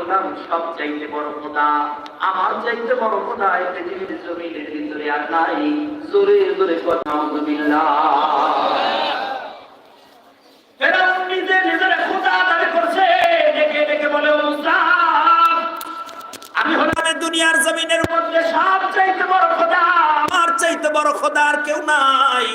হলাম সব চাইতে বড় খোদা। আমার চাইতে বড় খোদা এই পৃথিবীর জমিনের ভিতরে আর নাই। জোরে জোরে কথা মধ্যে সব চাইতে বড় খোদা। আর কেউ নাই।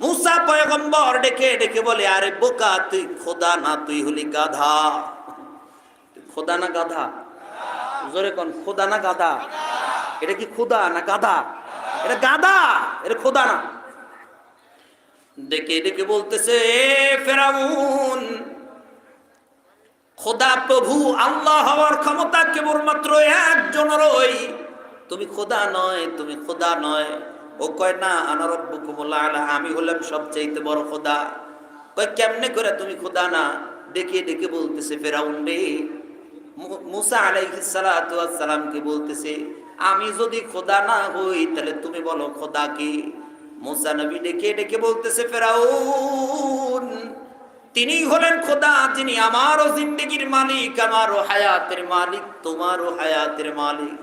মুসা ডেকে ডেকে বলে, আরে বোকা, তুই খোদা না, তুই হলি গাধা। খোদা না গাধা? জোরে কোন, খোদা না গাধা? এটা কি খোদা না গাধা? এটা গাধা, এটা খোদা না। ডেকে ডেকে বলতেছে, এ ফেরাউন, খোদা প্রভু আল্লাহ হওয়ার ক্ষমতা কেবলমাত্র একজনের ওই। তুমি খোদা নয়, তুমি খোদা নয়। ও কয়, না আনারব্বুকুমুল্লাহ আলা আমি হলাম সবচাইতে বড় খোদা। কয়, কেমনে করে তুমি খোদা না? ডেকে ডেকে বলতেছে, ফেরাউন রে মুসা আলাইহিস সালাতু ওয়াস সালামকে বলতেছে, আমি যদি খোদা না হই, তাহলে তুমি বলো খোদা কি? মুসা নবী ডেকে ডেকে বলতেছে, ফেরাউন, তিনি হলেন খোদা, যিনি আমারও জিন্দগির মালিক, আমারও হায়াতের মালিক, তোমারও হায়াতের মালিক,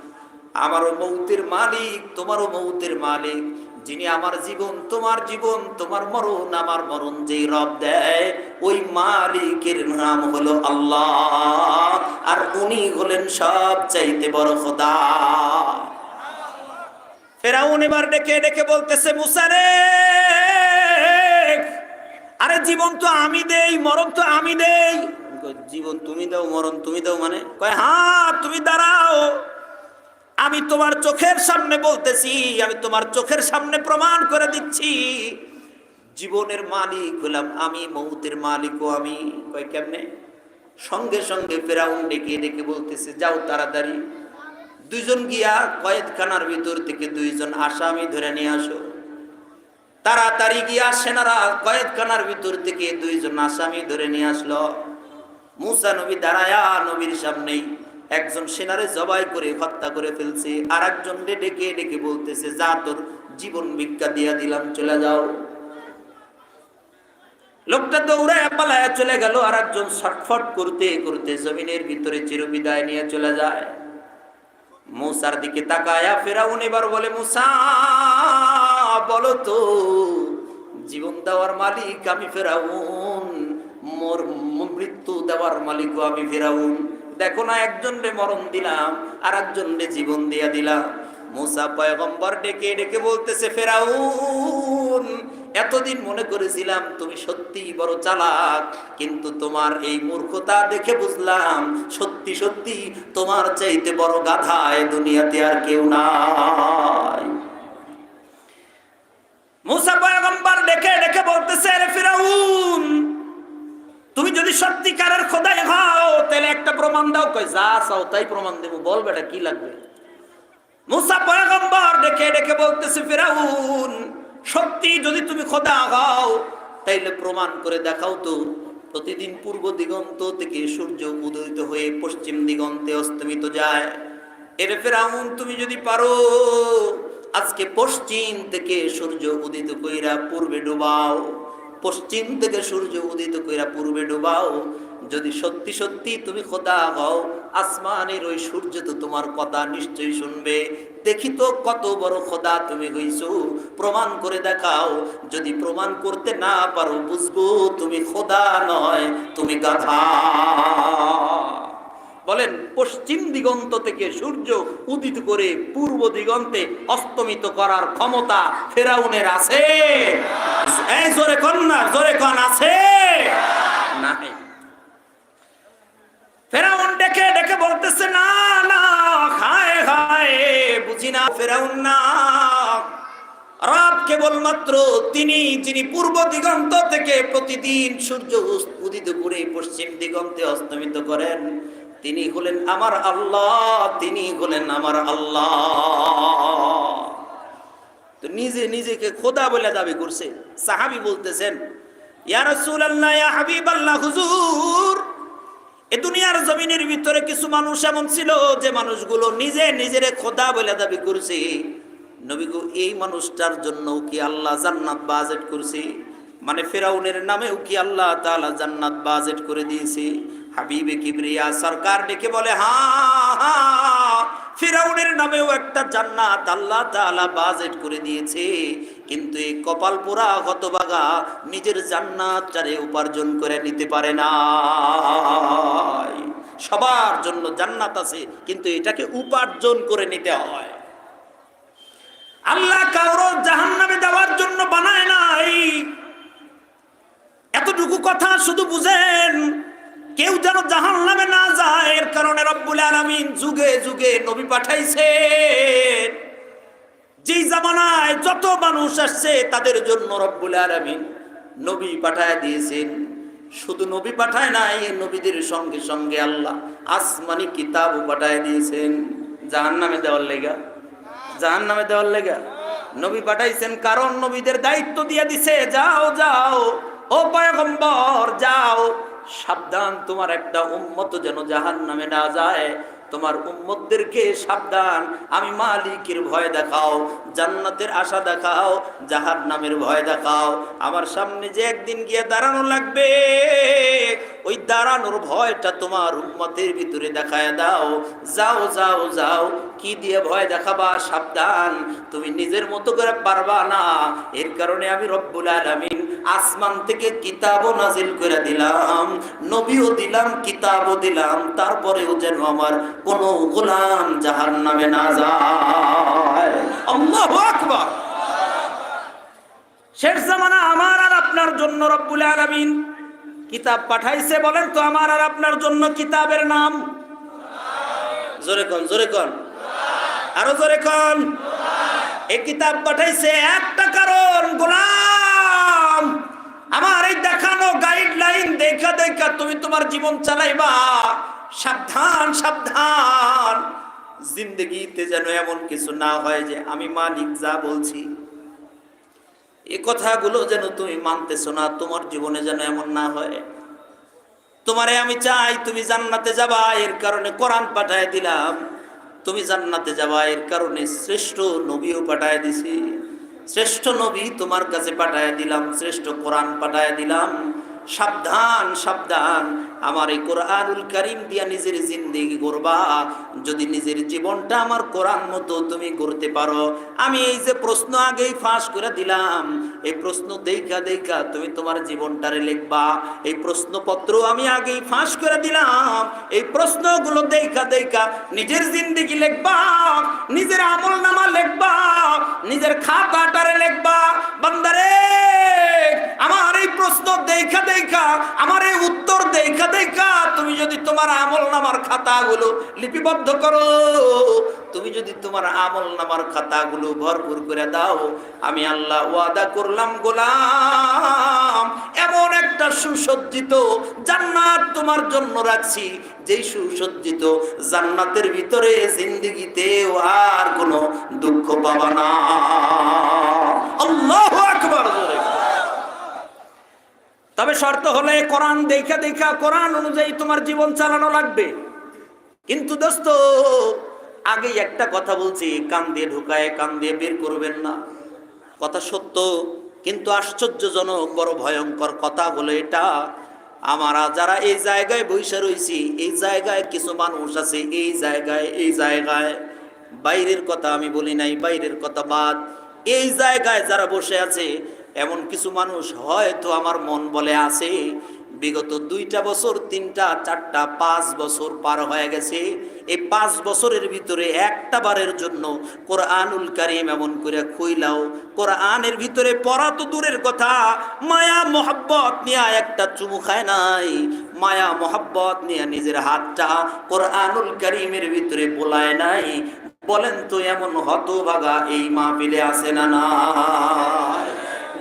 আমারও মৌতের মালিক, তোমারও মৌতের মালিক, যিনি আমার জীবন, তোমার জীবন, তোমার মরণ, আমার মরণ যেই রব দেয়, ওই মালিকের নাম হলো আল্লাহ। উনি হলেন সব চাইতে বড় খোদা। ফেরাউন এবার ডেকে ডেকে বলতেছে মুসারে আরে জীবন তো আমি দেই, মরণ তো আমি দেই। জীবন তুমি দাও, মরণ তুমি দাও মানে? কয় হ্যাঁ তুমি দাঁড়াও। আমি তোমার চোখের সামনে বলতেছি, আমি তোমার চোখের সামনে প্রমাণ করে দিচ্ছি। জীবনের মালিক হলাম আমি, মৌতের মালিকও আমি। কয়, কেমনে? সঙ্গে সঙ্গে ফেরাউন ডেকে ডেকে বলতেছে, যাও তাড়াতাড়ি। দুইজন গিয়া কয়েদখানার ভিতর থেকে দুইজন আসামি ধরে নিয়ে আসো। তাড়াতাড়ি গিয়া সেনারা কয়েদখানার ভিতর থেকে দুইজন আসামি ধরে নিয়ে আসলো। মুসা নবী দাঁড়ায়া নবীর সামনেই একজন সেনারে জবাই করে হত্যা করে ফেলছে। আর একজন ডেকে ডেকে বলতেছে, যা তোর জীবন ভিক্ষা দিয়া দিলাম, চলে যাও। লোকটা দৌড়ায় পালায়া চলে গেল, আর একজন ছটফট করতে করতে জমিনের ভিতরে চিরবিদায় নিয়ে চলে যায়। মুসার দিকে তাকায়া ফেরাউন এবার বলে, মুসা, বলো তো, জীবন দেওয়ার মালিক আমি ফেরাউন, মোর মৃত্যু দেওয়ার মালিকও আমি ফেরাউন। দেখো না, একজন রে মরণ দিলাম, আর একজন রে জীবন দিয়া দিলাম। মুসা পয়গম্বর ডেকে ডেকে বলতেছে, ফেরাউন এতদিন মনে করেছিলাম তুমি সত্যি বড় চালাক, কিন্তু তোমার এই মূর্খতা দেখে বুঝলাম সত্যি সত্যি তোমার চাইতে বড় গাধা এ দুনিয়াতে আর কেউ নাই। মুসা বলতেছে তুমি যদি খোদাই তাহলে একটা প্রমাণ দাও। কই তাই প্রমাণ দেবো, বল বেটা, কি লাগবে? মুসা পয়গম্বর ডেকে ডেকে বলতেছে, ফিরাউন সত্যি যদি তুমি খোদা হও, তাইলে প্রমাণ করে দেখাও তো। প্রতিদিন পূর্ব দিগন্ত থেকে সূর্য উদয়িত হয়ে পশ্চিম দিগন্তে অস্তমিত যায়। এর ফেরাউন, তুমি যদি পারো, আজকে পশ্চিম থেকে সূর্য উদিত কইরা পূর্বে ডুবাও। পশ্চিম থেকে সূর্য উদিত কইরা পূর্বে ডুবাও। যদি সত্যি সত্যি তুমি খোদা হও আসমানের ওই সূর্য তো তোমার কথা নিশ্চয়ই শুনবে। দেখি তো কত বড় খোদা তুমি হইছো। প্রমাণ করে দেখাও। যদি প্রমাণ করতে না পারো, বুঝব তুমি খোদা নয়, তুমি গাধা। বলেন, পশ্চিম দিগন্ত থেকে সূর্য উদিত করে পূর্ব দিগন্তে অস্তমিত করার ক্ষমতা ফেরাউনের আছে। জোরে কন্যা জোরে কন, আছে নাই ফেরাউন ডেকে ডেকে বলতেছে, না না, হায় হায়, বুঝি না ফেরাউন না। রব কেবলমাত্র তিনি, যিনি পূর্ব দিগন্ত থেকে প্রতিদিন সূর্য উদিত করে পশ্চিম দিগন্তে অস্তমিত করেন, তিনি হলেন আমার আল্লাহ, তিনি হলেন আমার আল্লাহ। তো নিজে, নিজেকে খোদা বলে দাবি করছে। সাহাবি বলতেছেন, ইয়া রাসূলুল্লাহ, ইয়া হাবিবাল্লাহ, হুজুর এ দুনিয়ার জমিনের ভিতরে কিছু মানুষ এমন ছিল যে মানুষগুলো নিজে নিজের খোদা বলে দাবি করছে। নবী গো, এই মানুষটার জন্য কি আল্লাহ জান্নাত বাজেট করছে? মানে ফেরাউনের নামেও কি আল্লাহ তাআলা জান্নাত বাজেট করে দিয়েছে? হাবিবে কিবরিয়া সরকার ডেকে বলে, হা হা, ফিরাউনের নামেও একটা জান্নাত আল্লাহ তাআলা বাজেট করে দিয়েছে। কিন্তু এই কপাল পোড়া হতবাগা নিজের জান্নাত চারে উপার্জন করে নিতে পারে না সবার জন্য জান্নাত আছে, কিন্তু এটাকে উপার্জন করে নিতে হয়। আল্লাহ কাউর জাহান্নামে দেওয়ার জন্য বানায় নাই। এতটুকু কথা শুধু বুঝেন, কেউ যেন জাহান নামে না যায়, এর কারণে রব্বুল আলামিন যুগে যুগে নবী পাঠাইছে যেই জামানায় যত মানুষ আসছে, তাদের জন্য রব্বুল আলামিন নবী পাঠায় দিয়েছেন। শুধু নবী পাঠায় নাই, নবীদের সঙ্গে সঙ্গে আল্লাহ আসমানি কিতাবও পাঠায় দিয়েছেন। জাহান নামে দেওয়ার লেগা? জাহান নামে দেওয়ার লেগা? নবী পাঠাইছেন কারণ নবীদের দায়িত্ব দিয়ে দিছে, যাও যাও, ও পয়গম্বর, যাও। সাবধান, তোমার একটা উম্মত যেন জাহান নামে না যায়। তোমার উম্মতদেরকে সাবধান, আমি মালিকের ভয় দেখাও, জান্নাতের আশা দেখাও জাহার নামের ভয় দেখাও। আমার সামনে যে একদিন গিয়ে দাঁড়ানো লাগবে ওই দাঁড়ানোর ভয়টা তোমার উম্মতের ভিতরে দেখায় দাও। যাও যাও যাও, কি দিয়ে ভয় দেখাবা? সাবধান, তুমি নিজের মতো করে পারবা না। এর কারণে আমি রব্বুল আলামিন আসমান থেকে কিতাবও নাজিল করে দিলাম, নবীও দিলাম, কিতাবও দিলাম, তারপরেও যেন আমার কোনো গোলাম জাহান নামে না যায়। শেষ জামানা আমার আর আপনার জন্য রব্বুল আলামিন কিতাব পাঠাইছে বলেন তো আমার আর আপনার জন্য কিতাবের নাম? জোরে কন জোরে কন। আরও জোরে কন। এই কিতাব পাঠাইছে একটা কারণ, গোলাম। আমার এই দেখানো গাইডলাইন দেখা দেখা তুমি তোমার জীবন চালাইবা। সাবধান সাবধান। জিন্দগিতে যেন এমন কিছু না হয় যে আমি মালিক, যা বলছি। এ কথাগুলো যেন তুমি মানতেছ না, তোমার জীবনে যেন এমন না হয়। তোমারে আমি চাই তুমি জান্নাতে যাবা, এর কারণে কোরআন পাঠায় দিলাম। তুমি জান্নাতে যাবা, এর কারণে শ্রেষ্ঠ নবীও পাঠায় দিছি। শ্রেষ্ঠ নবী তোমার কাছে পাঠায় দিলাম, শ্রেষ্ঠ কোরআন পাঠায় দিলাম। সাবধান সাবধান। আমার এই কোরআনুল করিম দিয়া নিজের জিন্দেগি করবা যদি নিজের জীবনটা আমার কোরআন মতো তুমি করতে পারো। আমি এই যে প্রশ্ন আগেই ফাঁস করে দিলাম, এই প্রশ্ন দেখা দেখা তুমি তোমার জীবনটারে লিখবা। এই প্রশ্নপত্র আমি আগেই ফাঁস করে দিলাম, এই প্রশ্নগুলো দেখা দেখা নিজের জিন্দেগি লিখবা, নিজের আমল নামা লিখবা, নিজের খাতাটারে লিখবা। বান্দারে, আমার এই প্রশ্ন দেখা দেখা, আমার এই উত্তর দেখা দেখা। তুমি যদি তোমার আমল নামার খাতাগুলো লিপিবদ্ধ করো, তুমি যদি তোমার আমল নামার খাতাগুলো ভরপুর করে দাও, আমি আল্লাহ ওয়াদা করলাম, গোলাম। এমন একটা সুসজ্জিত জান্নাত তোমার জন্য রাখছি, যেই সুসজ্জিত জান্নাতের ভিতরে জিন্দিগিতেও আর কোনো দুঃখ পাবা না। আল্লাহু তবে শর্ত হলে কোরআন দেখা দেখা, কোরআন অনুযায়ী তোমার জীবন চালানো লাগবে। কিন্তু দোস্ত, আগেই একটা কথা বলছি, কান দিয়ে ঢুকায়, কান দিয়ে বের করবেন না। কথা সত্য, কিন্তু আশ্চর্যজনক, বড় ভয়ঙ্কর কথা বলে এটা। আমরা যারা এই জায়গায় বৈশা রয়েছি, এই জায়গায় কিছু মানুষ আছে, এই জায়গায় এই জায়গায়। বাইরের কথা আমি বলি নাই, বাইরের কথা বাদ। এই জায়গায় যারা বসে আছে এমন কিছু মানুষ হয়তো আমার মন বলে আছে। বিগত দুইটা বছর, তিনটা, চারটা, পাঁচ বছর পার হয়ে গেছে। এই পাঁচ বছরের ভিতরে একটা বারের জন্য কোরআনুল কারিম এমন করে খুইলাও। কোরআনের ভিতরে পড়া তো দূরের কথা। মায়া, মোহাব্বত নিয়ে একটা চুমু খায় নাই। মায়া, মোহাব্বত নিয়ে নিজের হাতটা কোরআনুল কারিমের ভিতরে বোলায় নাই। বলেন তো এমন হতভাগা এই মাহফিলে আছে না না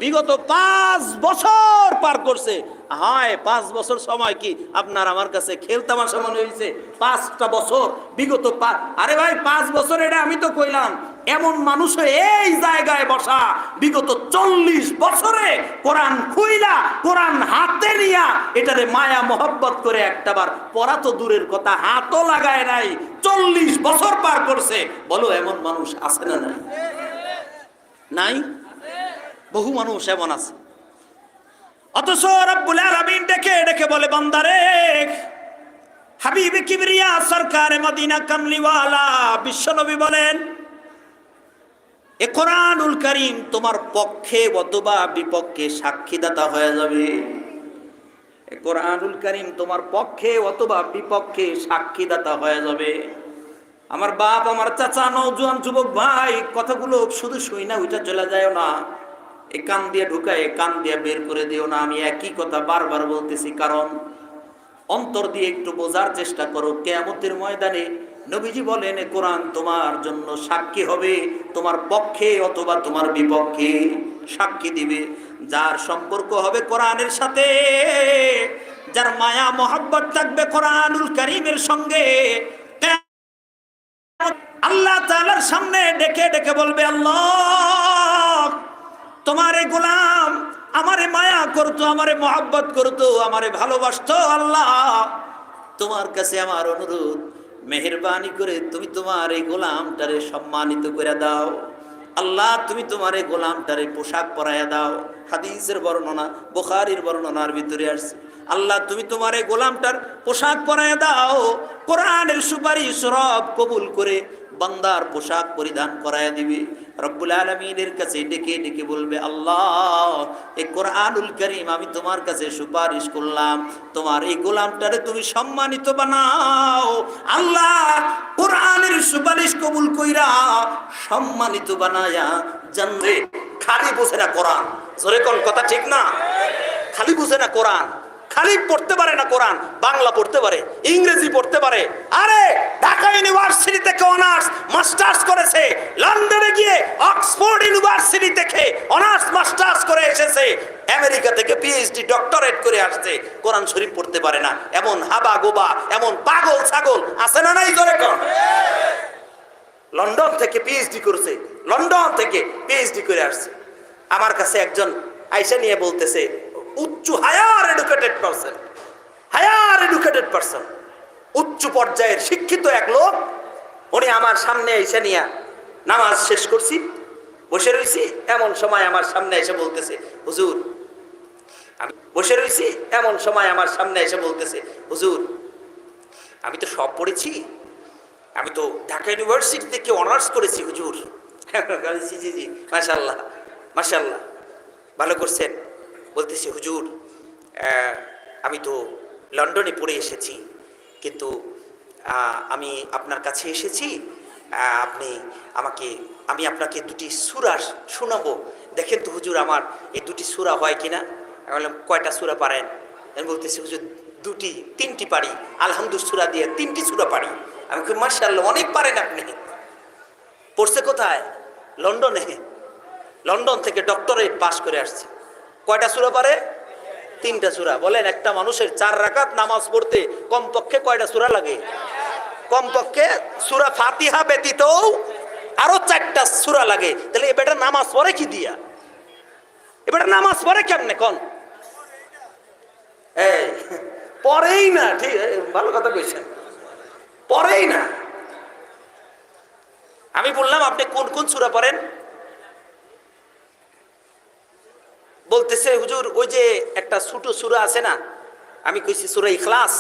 বিগত পাঁচ বছর পার করছে। হায়, পাঁচ বছর সময় কি? আপনার আমার কাছে খেলতামাশা মনে হয়েছে পাঁচটা বছর, বিগত পাঁচ আরে ভাই, পাঁচ বছর এটা আমি তো কইলাম। এমন মানুষ এই জায়গায় বসা, বিগত চল্লিশ বছরে কোরআন খুইলা, কোরআন হাতে নিয়া, এটারে মায়া মোহব্বত করে একটাবার পড়া তো দূরের কথা, হাতও লাগায় নাই, চল্লিশ বছর পার করছে। বলো, এমন মানুষ আছে না নাই? নাই? বহু মানুষ এমন আছে। অথচ রব্বুল আলামিন ডেকে ডেকে বলে বান্দারে হাবিবে কিবরিয়া সরকার মদিনা কামলিওয়ালা বিশ্বনবী বলেন, এ কোরআনুল করিম তোমার পক্ষে অথবা বিপক্ষে সাক্ষীদাতা হয়ে যাবে। এ কোরআনুল করিম তোমার পক্ষে অথবা বিপক্ষে সাক্ষীদাতা হয়ে যাবে। আমার বাপ, আমার চাচা নৌজোয়ান যুবক ভাই, কথাগুলো শুধু শুই না ওইটা চলে যায় না। এ কান দিয়ে ঢুকায় কান দিয়ে বের করে দিও না। আমি একই কথা বারবার বলতেছি, কারণ অন্তর দিয়ে একটু বোঝার চেষ্টা করো। কেয়ামতের ময়দানে নবীজি বলেন কোরআন তোমার জন্য সাক্ষী হবে, তোমার পক্ষে অথবা তোমার বিপক্ষে সাক্ষী দিবে। যার সম্পর্ক হবে কোরআনের সাথে, যার মায়া মোহাব্বত থাকবে কোরআনুল করিমের সঙ্গে আল্লাহ তাআলার সামনে ডেকে ডেকে বলবে, আল্লাহ তোমার গোলাম, আমারে মায়া করতো, আমারে মোহাব্বত করতো, আমারে ভালোবাসতো আল্লাহ। তোমার কাছে আমার অনুরোধ, মেহরবানি করে তুমি তোমার এই গোলামটারে সম্মানিত করে দাও। আল্লাহ, তুমি তোমার এই গোলামটারে পোশাক পরাইয়া দাও। হাদিসের বর্ণনা, বুখারীর বর্ণনার ভিতরে আসছে। আল্লাহ, তুমি তোমার এই গোলামটার পোশাক পরাইয়া দাও। কোরআনের সুপারিশ রব কবুল করে বান্দার পোশাক পরিধান করায় দিবে। রব্বুল আলমিনের কাছে ডেকে ডেকে বলবে, আল্লাহ, এই কোরআনুল করিম আমি তোমার কাছে সুপারিশ করলাম। তোমার এই গোলামটারে তুমি সম্মানিত বানাও। আল্লাহ, কোরআনের সুপারিশ কবুল কইরা সম্মানিত বানায়া জানবে খালি বোঝে না কোরআন। কথা ঠিক না? খালি বুঝে না কোরআন। খালি পড়তে পারে না কোরআন, বাংলা পড়তে পারে, ইংরেজি পড়তে পারে। আরে, ঢাকা ইউনিভার্সিটি থেকে অনার্স, মাস্টার্স করেছে, লন্ডনে গিয়ে অক্সফোর্ড ইউনিভার্সিটি থেকে অনার্স, মাস্টার্স করে এসেছে, আমেরিকা থেকে পিএইচডি ডক্টরেট করে আসছে। কোরআন শরীফ পড়তে পারে না। এমন হাবা গোবা, এমন পাগল ছাগল আছে না নাই কর লন্ডন থেকে পিএইচডি করেছে, লন্ডন থেকে পিএইচডি করে আসছে। আমার কাছে একজন আইসা নিয়ে বলতেছে উচ্চ higher educated person higher educated person উচ্চ পর্যায়ের শিক্ষিত এক লোক, উনি আমার সামনে এসে নিয়ে নামাজ শেষ করছি, বসে রয়েছি এমন সময় আমার সামনে এসে বলতেছে, হুজুর, আমি বসে রয়েছি এমন সময় আমার সামনে এসে বলতেছে, হুজুর, আমি তো সব পড়েছি, আমি তো ঢাকা ইউনিভার্সিটি থেকে অনার্স করেছি, হুজুর। জি জি জি মাশাল্লাহ মাশাল্লাহ ভালো করছেন? বলতেছি, হুজুর আমি তো লন্ডনে পড়ে এসেছি, কিন্তু আমি আপনার কাছে এসেছি আপনি আমাকে, আমি আপনাকে দুটি সুরা শোনাবো। দেখেন তো হুজুর আমার এই দুটি সুরা হয় কিনা? আমি বললাম, কয়টা সুরা পারেন? আমি বলতেছি, হুজুর, দুটি, তিনটি পারি। আলহামদুল সুরা দিয়ে তিনটি সুরা পারি। আমি মার্শাল্লাহ অনেক পারেন আপনি। পড়ছে কোথায়? লন্ডনে। লন্ডন থেকে ডক্টরেট পাশ করে আসছে। কয়টা সুরা পারে তিনটা সুরা। বলেন, একটা মানুষের চার রাকাত নামাজ পড়তে কমপক্ষে কয়টা সুরা লাগে? কমপক্ষে সুরা ফাতিহা ব্যতীত আরও চারটা সুরা লাগে। তাহলে এবারটা নামাজ পড়ে কি দিয়া? এবারটা নামাজ পড়ে কেমনে কোন? পরেই না, ঠিক ভালো কথা কইছেন। পরেই না। আমি বললাম, আপনি কোন কোন সুরা পড়েন? বলতেছে হুজুর ওই যে একটা ছোট সুরা আছে না আমি কইছি সুরা ইখলাস।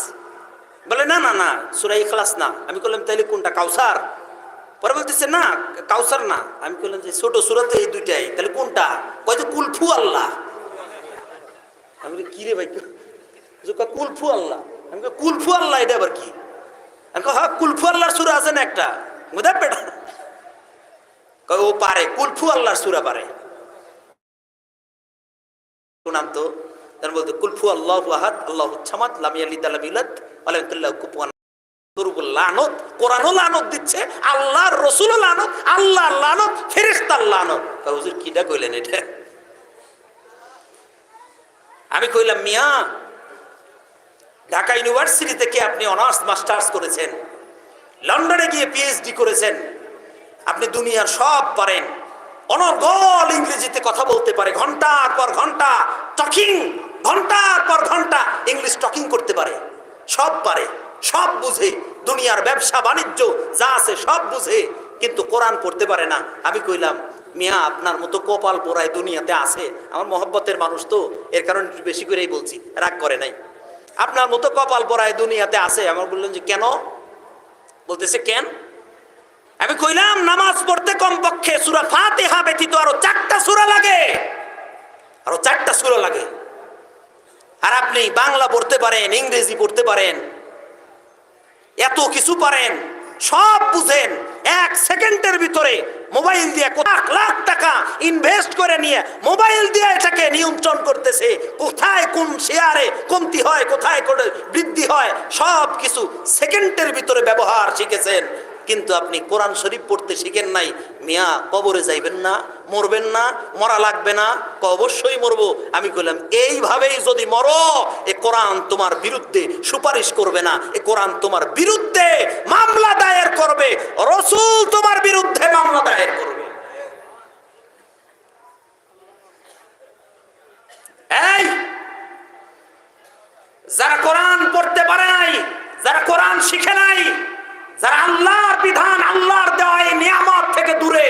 বলে না না না সুরা ইখলাস না। আমি বললাম তাহলে কোনটা কাউসার? পরে বলতেছে না কাউসার না। আমি বললাম যে ছোট সুরা তো এই দুইটাই তাহলে কোনটা? কয় যে কুলফু আল্লাহ। আমি কি রে ভাই? কুলফু আল্লাহ। আমি কুলফু আল্লাহ এটা আবার কি? আমি হ্যাঁ কুলফু আল্লাহর সুরা আছে না একটা। বুঝা কয়, ও পারে কুলফু আল্লাহর সুরা পারে। শুনাম তো তার বলতে কুলফু আল্লাহ আহাদ, আল্লাহ কুপুয়ান লানত, কোরআনও লানত দিচ্ছে রসুলও লানত আল্লাহ লানত ফেরেস্তার লানত। হুজুর কিটা কইলেন এটা? আমি কইলাম, মিয়া, ঢাকা ইউনিভার্সিটি থেকে আপনি অনার্স, মাস্টার্স করেছেন? লন্ডনে গিয়ে পিএইচডি করেছেন? আপনি দুনিয়ার সব পারেন। অনর্গল ইংরেজিতে কথা বলতে পারে। ঘণ্টার পর ঘণ্টা, টকিং ঘণ্টার পর ঘণ্টা ইংলিশ টকিং করতে পারে। সব পারে, সব বুঝে। দুনিয়ার ব্যবসা, বাণিজ্য, যা আছে সব বুঝে। কিন্তু কোরআন পড়তে পারে না। আমি কইলাম, মিয়া, আপনার মতো কপাল পোড়ায় দুনিয়াতে আছে। আমার মহব্বতের মানুষ তো, এর কারণে বেশি করেই বলছি। রাগ করে নাই। আপনার মতো কপাল পরায় দুনিয়াতে আছে। আমার বললেন যে, কেন? বলতেছে, কেন? আমি কইলাম, নামাজ পড়তে কমপক্ষে সুরা ফাতিহা ব্যতীত আরও চারটা সুরা লাগে। আরও চারটা সুরা লাগে। আর আপনি বাংলা পড়তে পারেন, ইংরেজি পড়তে পারেন, এত কিছু পারেন, সব বুঝেন, এক সেকেন্ডের ভিতরে মোবাইল দিয়ে লাখ লাখ টাকা ইনভেস্ট করে নিয়ে মোবাইল দিয়ে এটাকে নিয়ন্ত্রণ করতেছে। কোথায় কোন শেয়ারে কমতি হয়, কোথায় কোন বৃদ্ধি হয়, সব কিছু সেকেন্ডের ভিতরে ব্যবহার শিখেছেন। কিন্তু আপনি কোরআন শরীফ পড়তে শিখেন নাই, মিয়া কবরে যাইবেন না, মরবেন না, মরা লাগবে না অবশ্যই মরবো। আমি কইলাম, এইভাবেই যদি মরো, এ কোরআন তোমার বিরুদ্ধে সুপারিশ করবে না, এ কোরআন তোমার বিরুদ্ধে মামলা দায়ের করবে, রসুল তোমার বিরুদ্ধে মামলা দায়ের করবে। এই, যারা কোরআন পড়তে পারে নাই, যারা কোরআন শিখে নাই যারা আল্লাহর বিধান আল্লাহর দেওয়া এই নিয়ামত থেকে দূরে